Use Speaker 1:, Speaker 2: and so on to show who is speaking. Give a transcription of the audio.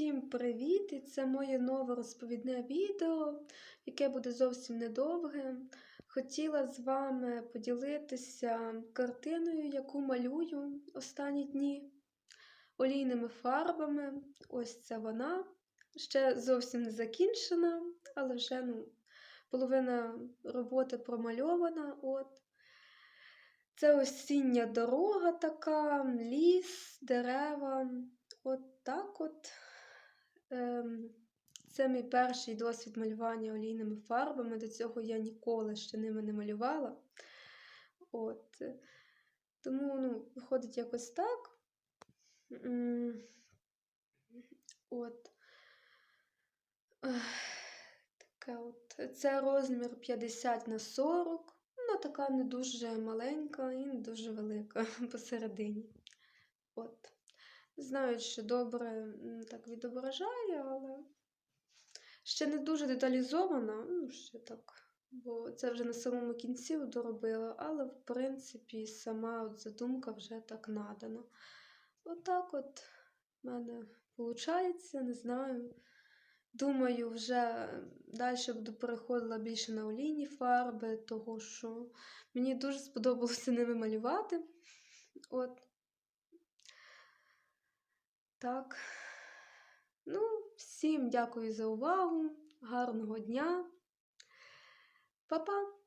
Speaker 1: Всім привіт! І це моє нове розповідне відео, яке буде зовсім недовге. Хотіла з вами поділитися картиною, яку малюю останні дні олійними фарбами. Ось це вона. Ще зовсім не закінчена, але вже ну, половина роботи промальована. От. Це осіння дорога така, ліс, дерева. От так от. Ем, Це мій перший досвід малювання олійними фарбами. До цього я ніколи ще ними не малювала. От. Тому ну, виходить якось так. От. Таке от. Це розмір 50 на 40. Вона така не дуже маленька і не дуже велика посередині. От. Знаю, чи добре так відображає, але ще не дуже деталізована, ну, ще так. Бо це вже на самому кінці доробила, але в принципі сама от задумка вже так надана. Отак от в мене виходить, не знаю. Думаю, вже далі буду переходила більше на олійні фарби, того що мені дуже сподобалося ними малювати. От. Так. Ну, всім дякую за увагу. Гарного дня. Па-па!